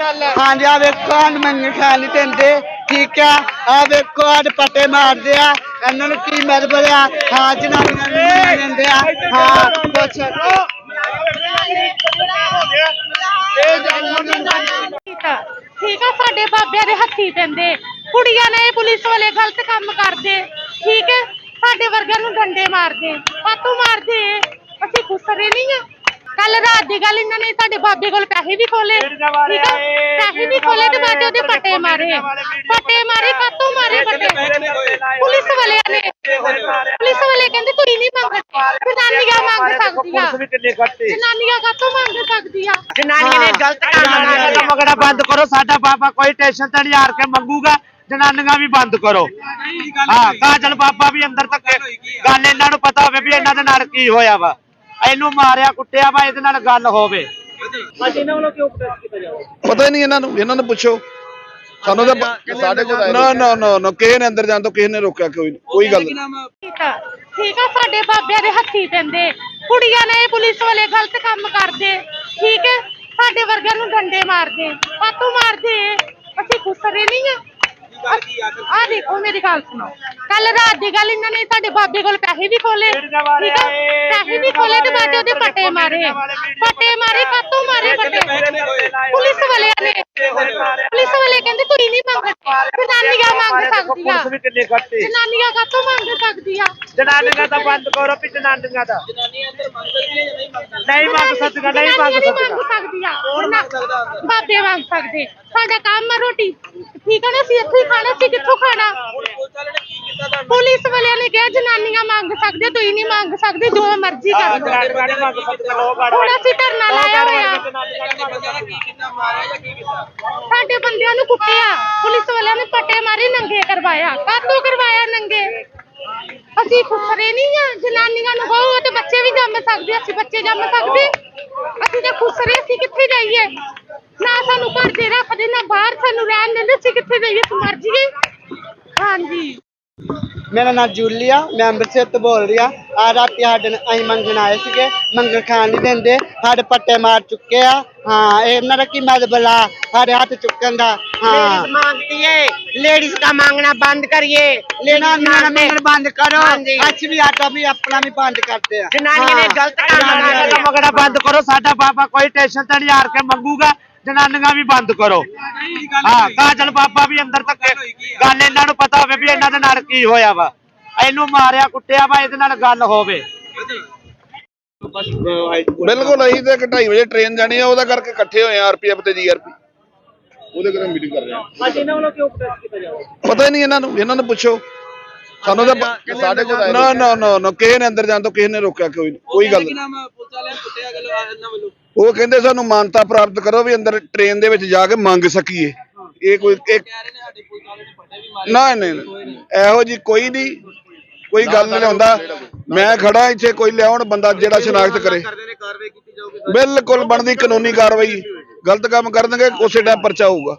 ਹਾਂਜੀ ਆ ਵੇਖੋ ਹਨ ਮੰਗੇ ਨਹੀਂ ਦਿੰਦੇ ਠੀਕ ਆ? ਆ ਵੇਖੋ ਆਡ ਪੱਟੇ ਮਾਰਦੇ ਆ। ਇਹਨਾਂ ਨੂੰ ਕੀ ਮਿਲ ਬੜਿਆ ਹਾਂ ਜਨਾਨੀਆਂ ਨੂੰ ਨਹੀਂ ਦਿੰਦੇ ਆ? ਹਾਂ ਕੁਛ। ਠੀਕ ਆ। ਠੀਕ ਆ ਸਾਡੇ ਬਾਬਿਆਂ ਦੇ ਹੱਥੀ ਪੈਂਦੇ। ਕੁੜੀਆਂ ਨੇ ਪੁਲਿਸ ਵਾਲੇ ਗਲਤ ਕੰਮ ਕਰਦੇ। ਠੀਕ ਹੈ ਸਾਡੇ ਵਰਗਿਆਂ ਨੂੰ ਡੰਡੇ ਮਾਰਦੇ। ਪਾਤੂ ਮਾਰਦੇ। ਅਸੀਂ ਖੁਸਰੇ ਨਹੀਂ ਆ। ਰਾਤ ਦੀ ਗੱਲ ਇਹਨਾਂ ਨੇ ਸਾਡੇ ਬਾਬੇ ਕੋਲ ਪੈਸੇ ਵੀ ਖੋਲੇ ਠੀਕ ਆ? ਪੈਸੇ ਵੀ ਖੋਲੇ ਤੇ ਬਾਅਦ 'ਚ ਉਹਦੇ ਪੱਟੇ ਮਾਰੇ। ਪੱਟੇ ਮਾਰੇ ਕਾਤੋਂ ਮਾਰੇ ਪੱਟੇ ਪੁਲਿਸ ਵਾਲਿਆਂ ਨੇ। ਪੁਲਿਸ ਵਾਲੇ ਕਹਿੰਦੇ ਤੁਸੀਂ ਨਹੀਂ ਮੰਗਦੇ ਜਨਾਨੀਆਂ ਮੰਗ ਸਕਦੀਆਂ। ਵੀ ਕਿੰਨੇ ਕੱਟੇ ਜਨਾਨੀਆਂ ਕਾਤੋਂ ਮੰਗ ਸਕਦੀਆਂ? ਜਨਾਨੀਆਂ ਨੇ ਗਲਤ ਜਨਾਨੀਆਂ ਦਾ ਮਗੜਾ ਬੰਦ ਕਰੋ। ਸਾਡਾ ਬਾਬਾ ਕੋਈ ਟੈਨਸ਼ਨ ਤੇ ਨਹੀਂ ਹਾਰ ਕੇ ਮੰਗੂਗਾ। ਜਨਾਨੀਆਂ ਵੀ ਬੰਦ ਕਰੋ। ਹਾਂ ਕਾਜਲ ਬਾਬਾ ਵੀ ਅੰਦਰ ਤੱਕ ਗੱਲ ਇਹਨਾਂ ਨੂੰ ਪਤਾ ਹੋਵੇ ਵੀ ਇਹਨਾਂ ਦੇ ਨਾਲ ਕੀ ਹੋਇਆ ਵਾ। ਇਹਨੂੰ ਮਾਰਿਆ ਕੁੱਟਿਆ ਵਾ ਇਹਦੇ ਨਾਲ ਗੱਲ ਹੋਵੇ। ਪਤਾ ਹੀ ਨਹੀਂ ਇਹਨਾਂ ਨੂੰ ਇਹਨਾਂ ਨੂੰ ਪੁੱਛੋ। ਸਾਨੂੰ ਤਾਂ ਸਾਡੇ ਕੋਲ ਨਾ ਨਾ। ਨਾ ਨਾ ਕਿਸੇ ਨੇ ਅੰਦਰ ਜਾਣ ਤੋਂ ਕਿਸੇ ਨੇ ਰੋਕਿਆ ਕੋਈ ਕੋਈ ਗੱਲ ਠੀਕ ਆ ਠੀਕ ਆ ਸਾਡੇ ਬਾਬਿਆਂ ਦੇ ਹੱਥੀ ਪੈਂਦੇ। ਕੁੜੀਆਂ ਨੇ ਪੁਲਿਸ ਵਾਲੇ ਗਲਤ ਕੰਮ ਕਰਦੇ। ਠੀਕ ਹੈ ਸਾਡੇ ਵਰਗਿਆਂ ਨੂੰ ਡੰਡੇ ਮਾਰਦੇ। ਪਾਤੂ ਮਾਰਦੇ ਅਸੀਂ ਖੁਸਰੇ ਨਹੀਂ ਆ। ਆ ਦੇਖੋ ਮੇਰੀ ਗੱਲ ਸੁਣੋ। ਕੱਲ ਰਾਤ ਦੀ ਗੱਲ ਇਹਨਾਂ ਨੇ ਸਾਡੇ ਬਾਬੇ ਕੋਲ ਪੈਸੇ ਵੀ ਖੋਲੇ ਠੀਕ ਆ? ਪੈਸੇ ਵੀ ਖੋਲੇ ਤੇ ਬਾਅਦ 'ਚ ਉਹਦੇ ਪੱਟੇ ਮਾਰੇ ਪੱਟੇ ਮਾਰੇ ਕਾਤੋਂ ਮਾਰੇ ਪੱਟੇ ਪੁਲਿਸ ਵਾਲਿਆਂ ਨੇ ਪੁਲਿਸ ਵਾਲੇ ਕਹਿੰਦੇ ਤੁਸੀਂ ਨਹੀਂ ਮੰਗਦੇ ਜਨਾਨੀਆਂ ਮੰਗ ਸਕਦੀਆਂ ਵੀ ਕਿੰਨੇ ਕੱਟੇ ਜਨਾਨੀਆਂ ਕਾਤੋਂ ਮੰਗ ਸਕਦੀਆਂ? ਜਨਾਨੀਆਂ ਦਾ ਬੰਦ ਕਰੋ ਵੀ ਜਨਾਨੀਆਂ ਦਾ। ਨਹੀਂ ਮੰਗ ਸਕਦੀਆਂ ਨਹੀਂ ਮੰਗ ਜਨਾਨੀਆਂ ਨਹੀਂ ਸਕਦੀਆਂ। ਮੰਗ ਸਕਦੀਆਂ ਬਾਬੇ ਮੰਗ ਸਕਦੇ। ਸਾਡਾ ਕੰਮ ਆ ਰੋਟੀ। ਠੀਕ ਹੈ ਨਾ ਅਸੀਂ ਇੱਥੇ ਹੀ ਖਾਣਾ ਸੀ ਕਿੱਥੋਂ ਖਾਣਾ? ਪੁਲਿਸ ਵਾਲਿਆਂ ਨੇ ਕਿਹਾ ਜਨਾਨੀਆਂ ਮੰਗ ਸਕਦੇ ਤੁਸੀਂ ਨਹੀਂ ਮੰਗ ਸਕਦੇ ਜੋ ਮਰਜ਼ੀ ਕਰ ਲਓ। ਹੁਣ ਅਸੀਂ ਧਰਨਾ ਲਾਇਆ ਹੋਇਆ। ਸਾਡੇ ਬੰਦਿਆਂ ਨੂੰ ਕੁੱਟਿਆ। ਪੁਲਿਸ ਵਾਲਿਆਂ ਨੇ ਪੱਟੇ ਮਾਰੇ ਨੰਗੇ ਕਰਵਾਇਆ। ਕਾਤੋਂ ਕਰਵਾਇਆ ਨੰਗੇ? ਅਸੀਂ ਖੁਸਰੇ ਨਹੀਂ ਆ। ਜਨਾਨੀਆਂ ਨੂੰ ਕਹੋ ਤੇ ਬੱਚੇ ਵੀ ਜੰਮ ਸਕਦੇ ਅਸੀਂ ਬੱਚੇ ਜੰਮ ਸਕਦੇ। ਅਸੀਂ ਤਾਂ ਖੁਸਰੇ ਅਸੀਂ ਕਿੱਥੇ ਜਾਈਏ? ਨਾ ਸਾਨੂੰ ਘਰ ਦੇ ਰੱਖਦੇ ਨਾ ਬਾਹਰ ਸਾਨੂੰ ਰਹਿਣ ਦਿੰਦੇ ਅਸੀਂ ਕਿੱਥੇ ਜਾਈਏ? ਮਰ ਜਾਈਏ। ਹਾਂਜੀ। ਮੇਰਾ ਨਾਮ ਜੂਲੀਆ ਮੈਂ ਅੰਮ੍ਰਿਤਸਰ ਤੋਂ ਬੋਲ ਰਹੀ ਆ ਆ ਰਾਤੀ ਸਾਡੇ ਨਾਲ ਅਸੀਂ ਮੰਗਣ ਆਏ ਸੀਗੇ ਮੰਗਣ ਖਾਣ ਨਹੀਂ ਦਿੰਦੇ ਸਾਡੇ ਪੱਟੇ ਮਾਰ ਚੁੱਕੇ ਆ ਹਾਂ ਇਹਨਾਂ ਦਾ ਕੀ ਮਤਲਬ ਆ ਸਾਡੇ ਹੱਥ ਚੁੱਕਣ ਦਾ ਹਾਂ मांगती है लेडीज का मांगना बंद करिए ਲੈਣਾ लेडीज ਮੇਰਾ मांगते ਮੰਗਣ ਬੰਦ ਕਰੋ ਹਾਂਜੀ। ਅਸੀਂ ਵੀ ਆਟਾ ਵੀ ਆਪਣਾ ਵੀ ਬੰਦ ਕਰਦੇ ਆ जनानियों ने ਹਾਂ। गलत काम ਜਨਾਨੀਆਂ ਦਾ किया ਮਗੜਾ ਬੰਦ ਕਰੋ ਸਾਡਾ ਬਾਬਾ ਕੋਈ ਟੈਨਸ਼ਨ ਤੇ ਨਹੀਂ ਹਾਰ ਕੇ ਮੰਗੂਗਾ ਜਨਾਨੀਆਂ ਵੀ ਬੰਦ ਕਰੋ। ਹਾਂ ਕਾਜਲ ਬਾਬਾ ਵੀ ਅੰਦਰ ਤੱਕ ਗੱਲ ਇਹਨਾਂ ਨੂੰ ਪਤਾ ਹੋਵੇ ਵੀ ਇਹਨਾਂ ਦੇ ਨਾਲ ਕੀ ਹੋਇਆ ਵਾ। ਇਹਨੂੰ ਮਾਰਿਆ ਕੁੱਟਿਆ ਵਾ ਇਹਦੇ ਨਾਲ ਗੱਲ ਹੋਵੇ। ਬਿਲਕੁਲ ਅਸੀਂ ਤੇ 2:30 ਵਜੇ ਟ੍ਰੇਨ ਜਾਣੀ ਆ ਉਹਦਾ ਕਰਕੇ ਇਕੱਠੇ ਹੋਏ ਆ ਆਰਪੀਐਫ ਤੇ ਜੀਆਰਪੀ ਉਹਦੇ ਕਰਕੇ ਮੀਟਿੰਗ ਕਰ ਰਹੇ ਆ। ਅੱਜ ਇਹਨਾਂ ਵੱਲੋਂ ਕਿਉਂ ਪ੍ਰੈਸ ਕੀਤਾ ਜਾਵੇ ਪਤਾ ਹੀ ਨਹੀਂ ਇਹਨਾਂ ਨੂੰ ਇਹਨਾਂ ਨੂੰ ਪੁੱਛੋ। ਸਾਨੂੰ ਤਾਂ ਸਾਡੇ ਕੋਲ ਨਾ ਨਾ ਨਾ ਨਾ ਕਿਸੇ ਨੇ ਅੰਦਰ ਜਾਣ ਤੋਂ ਕਿਸੇ ਨੇ ਰੋਕਿਆ ਕੋਈ ਕੋਈ ਗੱਲ ਨਹੀਂ। ਉਹ ਕਹਿੰਦੇ ਸਾਨੂੰ ਮਾਨਤਾ ਪ੍ਰਾਪਤ ਕਰੋ ਵੀ ਅੰਦਰ ਟ੍ਰੇਨ ਦੇ ਵਿੱਚ ਜਾ ਕੇ ਮੰਗ ਸਕੀਏ। ਇਹ ਕੋਈ ਇੱਕ ਨਾ ਨਹੀਂ ਨਹੀਂ। ਇਹੋ ਜੀ ਕੋਈ ਨਹੀਂ। ਕੋਈ ਗੱਲ ਨਹੀਂ ਹੁੰਦਾ। ਮੈਂ ਖੜਾ ਇੱਥੇ ਕੋਈ ਲਿਆਉਣ ਬੰਦਾ ਜਿਹੜਾ ਸ਼ਨਾਖਤ ਕਰੇ। ਬਿਲਕੁਲ ਬਣਦੀ ਕਾਨੂੰਨੀ ਕਾਰਵਾਈ। ਗਲਤ ਕੰਮ ਕਰਨਗੇ ਉਸੇ ਟਾਈਮ ਪਰਚਾ ਹੋਊਗਾ।